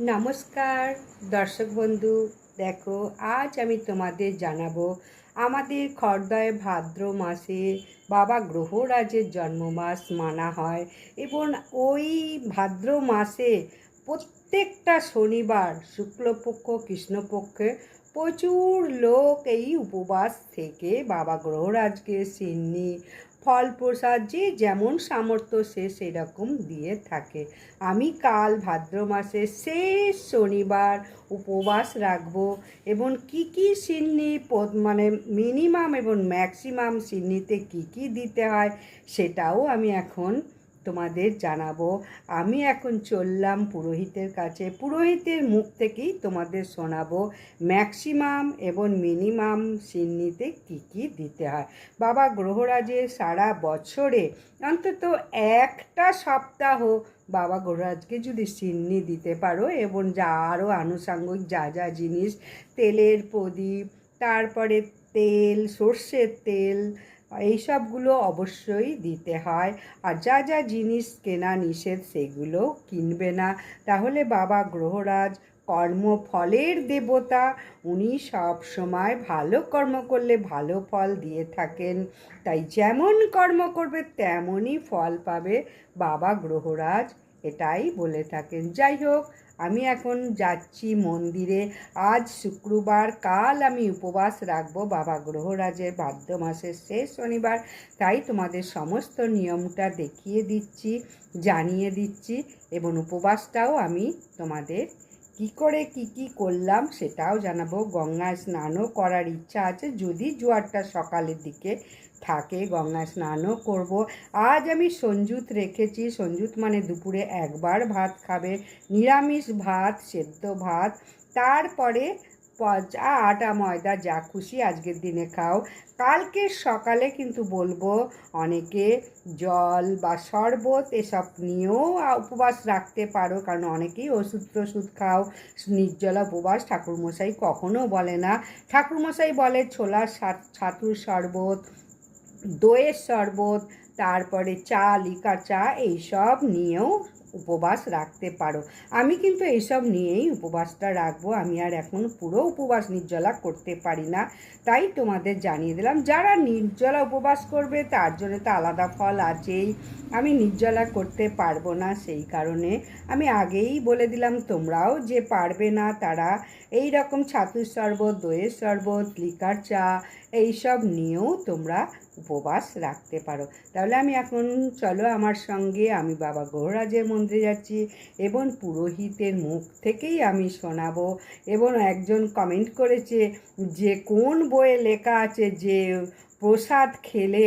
নমস্কার, দর্শক বন্ধু। দেখো, আজ আমি তোমাদের জানাব আমাদের খর্দয় ভাদ্র মাসে বাবা গ্রহরাজের জন্মমাস মানা হয় এবং ওই ভাদ্র মাসে প্রত্যেকটা শনিবার শুক্লপক্ষ, কৃষ্ণপক্ষে প্রচুর লোক এই উপবাস থেকে বাবা গ্রহরাজকে সিন্নি ফল প্রসাদ যে যেমন সামর্থ্য সে সেরকম দিয়ে থাকে। আমি কাল ভাদ্র মাসের শেষ শনিবার উপবাস রাখব এবং কি কি সিন্নি মানে মিনিমাম এবং ম্যাক্সিমাম সিন্নিতে কি কি দিতে হয় সেটাও আমি এখন তোমাদের জানাব। আমি এখন চললাম পুরোহিতের কাছে। পুরোহিতের মুখ থেকেই তোমাদের শোনাবো, ম্যাক্সিমাম এবং মিনিমাম সিন্নিতে কি কি দিতে হয়। বাবা গ্রহরাজের সারা বছরে অন্তত একটা সপ্তাহ বাবা গ্রহরাজকে যদি সিন্নি দিতে পারো এবং যা আরও আনুষাঙ্গিক যা যা জিনিস, তেলের প্রদীপ, তারপরে তেল, সর্ষের তেল এইসবগুলো অবশ্যই দিতে হয়। আর যা যা জিনিস কেনা নিষেধ সেগুলো কিনবে না। তাহলে বাবা গ্রহরাজ কর্মফলের দেবতা, উনি সব সময় ভালো কর্ম করলে ভালো ফল দিয়ে থাকেন। তাই যেমন কর্ম করবে, তেমনই ফল পাবে বাবা গ্রহরাজ, এটাই বলে থাকেন। যাই হোক আমি এখন যাচ্ছি মন্দিরে। আজ শুক্রবার, কাল আমি উপবাস রাখব বাবা গ্রহরাজের ভাদ্র মাসের শেষ শনিবার। তাই তোমাদের সমস্ত নিয়মটা দেখিয়ে দিচ্ছি, জানিয়ে দিচ্ছি এবং উপবাসটাও আমি তোমাদের কি করে কি কি করলাম সেটাও জানাব। গঙ্গা স্নানও করার ইচ্ছা আছে। যদি জোয়ারটা সকালের দিকে থাকে গঙ্গা স্নানও করব। আজ আমি সঞ্জুত রেখেছি। সঞ্জুত মানে দুপুরে একবার ভাত খাবে। নিরামিষ ভাত, সেদ্ধ ভাত। তারপরে আটা, ময়দা, যা খুশি আজকের দিনে খাও। কালকে সকালে কিন্তু বলব অনেকে জল বা শরবত এসব নিয়েও উপবাস রাখতে পারো। কারণ অনেকেই ওষুধ টষুধ খাও। নির্জলা উপবাস ঠাকুরমশাই কখনো বলে না। ঠাকুরমশাই বলে ছোলার ছাতুর শরবত, দইয়ের শরবত, তারপরে চা লিকা চা, এইসব নিয়েও উপবাস রাখতে পারো। আমি কিন্তু এইসব নিয়েই উপবাসটা রাখব। আমি আর এখন পুরো উপবাস নির্জলা করতে পারি না। তাই তোমাদের জানিয়ে দিলাম, যারা নির্জলা উপবাস করবে, তার জন্য তো আলাদা ফল আছেই। আমি নির্জলা করতে পারব না সেই কারণে। আমি আগেই বলে দিলাম তোমরাও যে পারবে না তারা। এই রকম ছাতুর শরবত, দইয়ের শরবত, লিকার চা এইসব নিয়েও তোমরা উপবাস রাখতে পারো। তাহলে আমি এখন চলো আমার সঙ্গে আমি বাবা গৌরাজের মন্দিরে যাচ্ছি এবং পুরোহিতের মুখ থেকেই আমি শোনাবো এবং একজন কমেন্ট করেছে যে কোন বইয়ে লেখা আছে যে প্রসাদ খেলে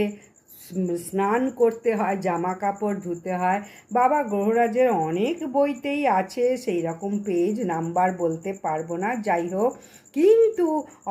স্নান করতে হয় জামা কাপড় ধুতে হয়। বাবা গ্রহরাজের অনেক বইতেই আছে সেই রকম পেজ, নাম্বার বলতে পারব না, যাই হোক। কিন্তু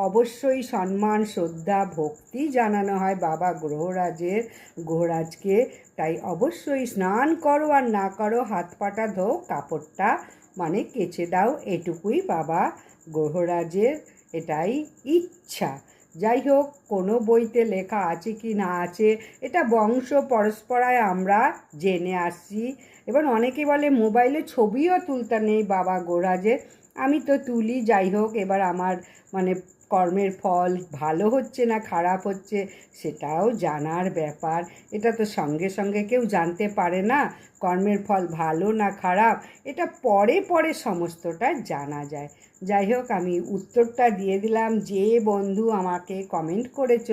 অবশ্যই সম্মান, শ্রদ্ধা, ভক্তি জানানো হয় বাবা গ্রহরাজের গ্রহরাজকে তাই অবশ্যই স্নান করো আর না করো, হাত পাটা ধো কাপড়টা মানে কেচে দাও, এটুকুই বাবা গ্রহরাজের এটাই ইচ্ছা। যাই হোক কোনো বইতে লেখা আছে কি না আছে, এটা বংশ পরস্পরায় আমরা জেনে আসছি। এবার অনেকে বলে মোবাইলে ছবিও তুলতে নেই বাবা গোরাজের। আমি তো তুলি, যাই হোক, এবার আমার মানে কর্মের ফল ভালো হচ্ছে না, খারাপ হচ্ছে, সেটাও জানার ব্যাপার। এটা তো সঙ্গে সঙ্গে কেউ জানতে পারে না, কর্মের ফল ভালো না খারাপ, এটা পরে পরে সমস্তটা জানা যায়। যাই হোক, আমি উত্তরটা দিয়ে দিলাম। যে বন্ধু আমাকে কমেন্ট করেছ,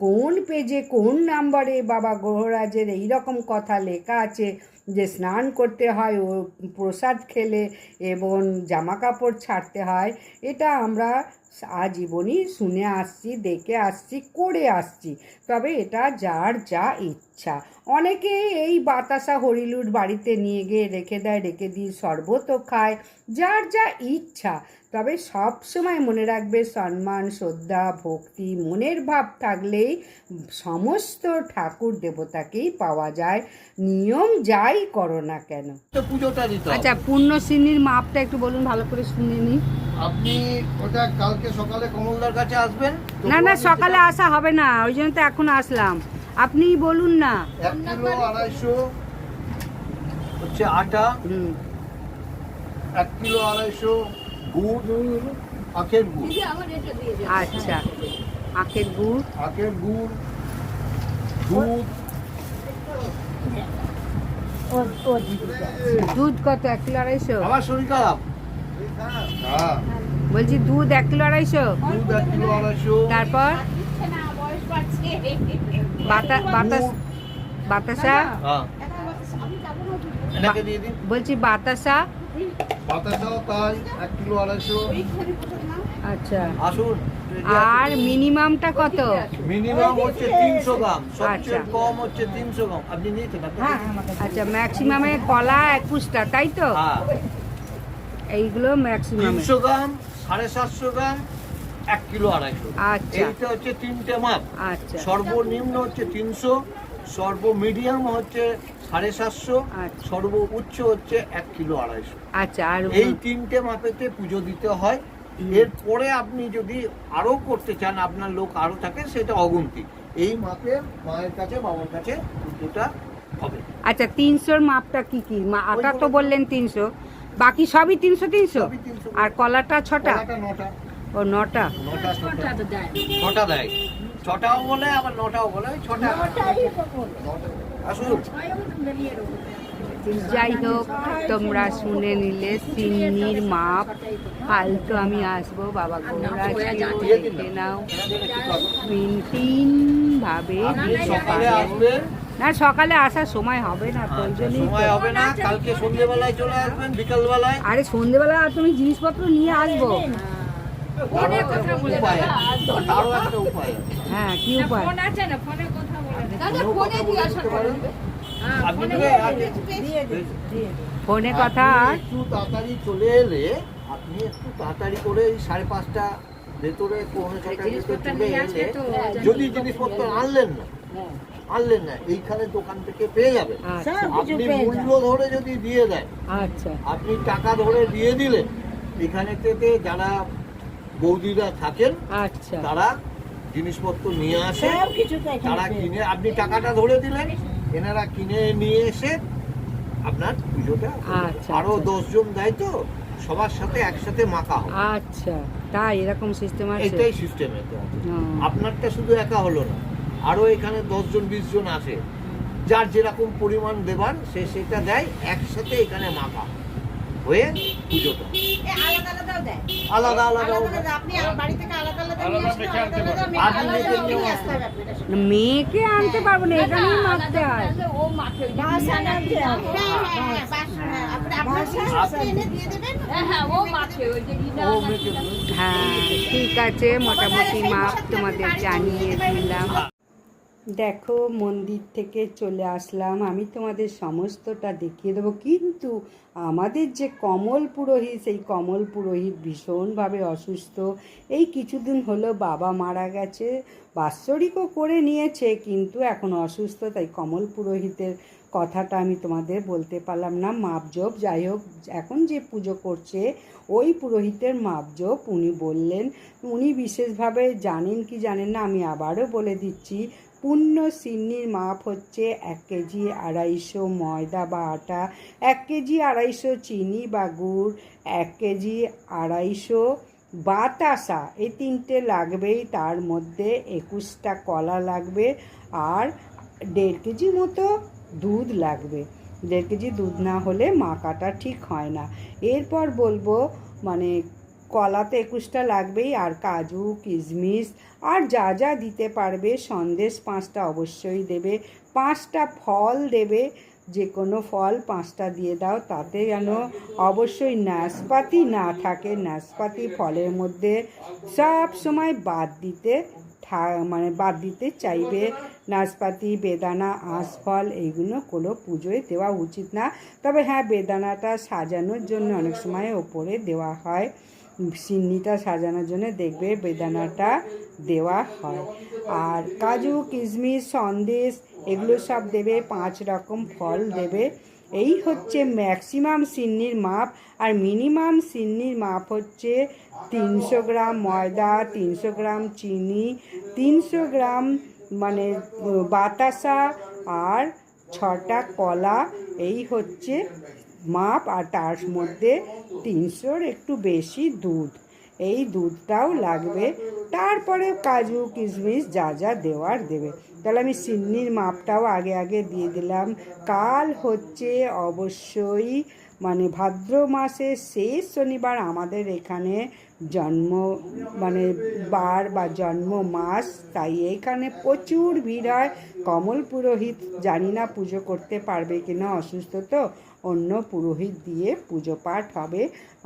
কোন পেজে কোন নাম্বারে বাবা গ্রহরাজের এই রকম কথা লেখা আছে যে স্নান করতে হয় ও প্রসাদ খেলে এবং জামা কাপড় ছাড়তে হয় এটা আমরা আজীবনই শুনে আসছি দেখে আসছি করে আসছি। তবে এটা যার যা ইচ্ছা। অনেকে এই বাতাসা হরিলুট বাড়িতে নিয়ে গিয়ে রেখে দেয় রেখে দিয়ে শরবতও খায়। যার যা ইচ্ছা। তবে সব সময় মনে রাখবে সম্মান শ্রদ্ধা ভক্তি মনের ভাব থাকলেই সমস্ত ঠাকুর দেবতাকেই পাওয়া যায়। নিয়ম যাই করো না কেন। তো পুজোটা আচ্ছা পূর্ণ শ্রেণির মাপটা একটু বলুন ভালো করে শুনে নি আপনি ওটা কালকে সকালে কমলদার কাছে আসবেন? না না সকালে আসা হবে না ওই জন্য তো এখন আসলাম। আপনিই বলুন না। এক কিলো আড়াইশো হচ্ছে আটা হুম। এক কিলো আড়াইশো গুড় আখের গুড়। আচ্ছা। আখের গুড়। আখের গুড় দুধ। দুধ কত? এক কিলো আড়াইশো? আমার শরীর খারাপ। বলছি দুধ এক কিলো আড়াইশো। তারপর? বাতা বাতাস বাতাসা? হ্যাঁ। এটাকে দিয়ে দিন। বলছি বাতাসা? আচ্ছা। আসুন আর মিনিমামটা কত? মিনিমাম হচ্ছে তিনশো গ্রাম। সবচেয়ে আচ্ছা। কম হচ্ছে তিনশো গ্রাম। আপনি নিয়েছেন আপনি আচ্ছা ম্যাক্সিমামে কলা একুশটা তাই তো? হ্যাঁ। এইগুলো ম্যাক্সিমামে তিনশো গ্রাম সাড়ে সাতশো গ্রাম এক কিলো আড়াইশো আচ্ছা। এইটা হচ্ছে তিনটে মাপ। আচ্ছা। সর্বনিম্ন হচ্ছে তিনশো সর্বমিডিয়াম হচ্ছে সাড়ে সাতশো আচ্ছা। সর্ব উচ্চ হচ্ছে এক কিলো আড়াইশো। আচ্ছা আর এই তিনটে মাপেতে পুজো দিতে হয়। এরপরে আপনি যদি আরও করতে চান আপনার লোক আরও থাকে সেটা অগুন্তি। এই মাপে মায়ের কাছে বাবার কাছে পুজোটা হবে। আচ্ছা তিনশোর মাপটা কি কি? আটা তো বললেন তিনশো। বাকি সবই তিনশো তিনশো? আর কলাটা ছটা? ও নটা। নটা ছটা। ছটা দেয়। ছটাও বলে আবার নটাও বলে ছটা। আসুন। যাই হোক তোমরা শুনে নিলে সিন্নির মাপ। কাল তো আমি আসব বাবা দেখে নাও। তিন তিন ভাবে দিতে পারো। না সকালে আসার সময় হবে না আচ্ছা। সময় হবে না কালকে সন্ধ্যেবেলায় চলে আসবেন বিকাল বেলায় আরে সন্ধেবেলা তুমি জিনিসপত্র নিয়ে আসব। হ্যাঁ কি উপায়? ফোনে কথা আর? একটু তাড়াতাড়ি চলে এলে আপনি একটু তাড়াতাড়ি করে সাড়ে পাঁচটা ভেতরে পৌনে ছটার ভেতরে চলে এলে যদি জিনিসপত্র আনলেন না আনলেন না এইখানে দোকান থেকে পেয়ে যাবেন। আচ্ছা। আপনি মূল্য ধরে যদি দিয়ে দেন আচ্ছা। আপনি টাকা ধরে দিয়ে দিলেন এখানে থেকে যারা বৌদিরা থাকেন আচ্ছা। তারা জিনিসপত্র নিয়ে আসে তারা কিনে আপনি টাকাটা ধরে দিলেন এনারা কিনে নিয়ে এসে আপনার পুজোটা আচ্ছা, আরও আচ্ছা। দশজন দেয় তো সবার সাথে একসাথে মাখা হবে। আচ্ছা তাই এরকম সিস্টেম আছে? এটাই সিস্টেম হুম। আপনারটা শুধু একা হলো না আরও এখানে দশজন বিশ জন আসে যার যেরকম পরিমাণ দেবার সে সেটা দেয় একসাথে এখানে মাখা হয়ে পুজোটা আলাদা আলাদা আপনি ডেকে নিয়েও আসতে না, মেয়েকে আনতে পারব না এখানেই হয়। ও মেখে দেবে। হ্যাঁ ঠিক আছে মোটামুটি মাপ তোমাদের জানিয়ে দিলাম দেখো, মন্দির থেকে চলে আসলাম। আমি তোমাদের সমস্তটা দেখিয়ে দেবো। কিন্তু আমাদের যে কমল পুরোহিত, সেই কমল পুরোহিত ভীষণভাবে অসুস্থ। এই কিছুদিন হলো বাবা মারা গেছে, বাৎসরিকও করে নিয়েছে, কিন্তু এখন অসুস্থ, তাই কমল পুরোহিতের কথাটা আমি তোমাদের বলতে পারলাম না। মাপজোপ, যাই হোক, এখন যে পুজো করছে, ওই পুরোহিতের মাপজোপ উনি বললেন। উনি বিশেষভাবে জানেন কি জানেন না, আমি আবারও বলে দিচ্ছি। পূর্ণ সিন্নির মাপ হচ্ছে এক কেজি আড়াইশো ময়দা বা আটা, এক কেজি আড়াইশো চিনি বা গুড়, এক কেজি আড়াইশো বাতাসা। এই তিনটে লাগবেই, তার মধ্যে একুশটা কলা লাগবে আর দেড় কেজি মতো দুধ লাগবে। দেড় কেজি দুধ না হলে মাখাটা ঠিক হয় না। এরপর বলব মানে কলাতে একুশটা লাগবেই, আর কাজু, কিশমিশ, আর যা যা দিতে পারবে, সন্দেশ পাঁচটা অবশ্যই দেবে, পাঁচটা ফল দেবে, যে কোনো ফল পাঁচটা দিয়ে দাও, তাতে যেন অবশ্যই নাশপাতি না থাকে, নাশপাতি ফলের মধ্যে সব সময় বাদ দিতে থা- মানে বাদ দিতে চাইবে, নাশপাতি, বেদানা, আঁশফল এইগুলো কোনো পুজোয় দেওয়া উচিত না, তবে হ্যাঁ বেদানাটা সাজানোর জন্য অনেক সময় ওপরে দেওয়া হয়। সিন্নিটা সাজানোর জন্য দেখবে বেদানাটা দেওয়া হয়। আর কাজু, কিশমিশ, সন্দেশ, এগুলো সব দেবে, পাঁচ রকম ফল দেবে। এই হচ্ছে ম্যাক্সিমাম সিন্নির মাপ। আর মিনিমাম সিন্নির মাপ হচ্ছে তিনশো গ্রাম ময়দা, তিনশো গ্রাম চিনি, তিনশো গ্রাম মানে বাতাসা আর ছটা কলা। এই হচ্ছে মাপ আর তার মধ্যে তিনশোর একটু বেশি দুধ। এই দুধটাও লাগবে। তারপরে কাজু, কিশমিশ যা যা দেওয়ার দেবে। তাহলে আমি সিন্নির মাপটাও আগে আগে দিয়ে দিলাম। কাল হচ্ছে অবশ্যই মানে ভাদ্র মাসের শেষ শনিবার আমাদের এখানে জন্ম মানে বার বা জন্ম মাস। তাই এইখানে প্রচুর ভিড় হয়। কমল পুরোহিত জানি না পুজো করতে পারবে কিনা, অসুস্থ তো। অন্য পুরোহিত দিয়ে পুজো পাঠ হবে।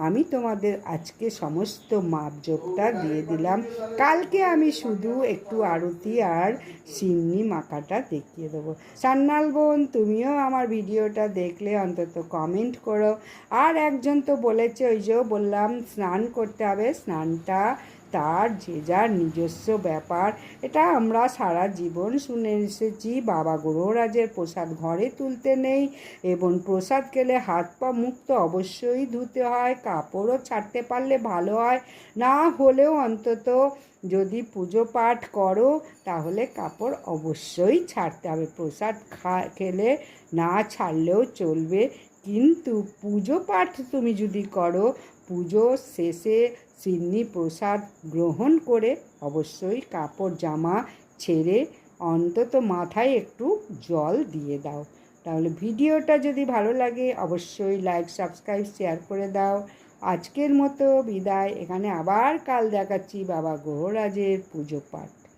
আমি তোমাদের আজকে সমস্ত মাপজোপটা দিয়ে দিলাম। কালকে আমি শুধু একটু আরতি আর সিন্নি মাখাটা দেখিয়ে দেবো। সান্নাল বোন, তুমিও আমার ভিডিওটা দেখলে অন্তত কমেন্ট করো। আর একজন তো বলেছে, ওই যে বললাম, স্নান করতে হবে। স্নানটা তার যে যার নিজস্ব ব্যাপার, এটা আমরা সারা জীবন শুনে এসেছি। বাবা গ্রহরাজের প্রসাদ ঘরে তুলতে নেই এবং প্রসাদ খেলে হাত পা মুখ তো অবশ্যই ধুতে হয়, কাপড়ও ছাড়তে পারলে ভালো হয়। না হলেও অন্তত যদি পুজো পাঠ করো, তাহলে কাপড় অবশ্যই ছাড়তে হবে। প্রসাদ খা, খেলে না ছাড়লেও চলবে। কিন্তু পুজো পাঠ তুমি যদি করো, পুজো শেষে সিন্নি প্রসাদ গ্রহণ করে অবশ্যই কাপড় জামা ছেড়ে অন্তত মাথায় একটু জল দিয়ে দাও। তাহলে ভিডিওটা যদি ভালো লাগে অবশ্যই লাইক সাবস্ক্রাইব শেয়ার করে দাও। আজকের মতো বিদায়। এখানে আবার কাল দেখাচ্ছি বাবা গ্রহরাজের পুজো পাঠ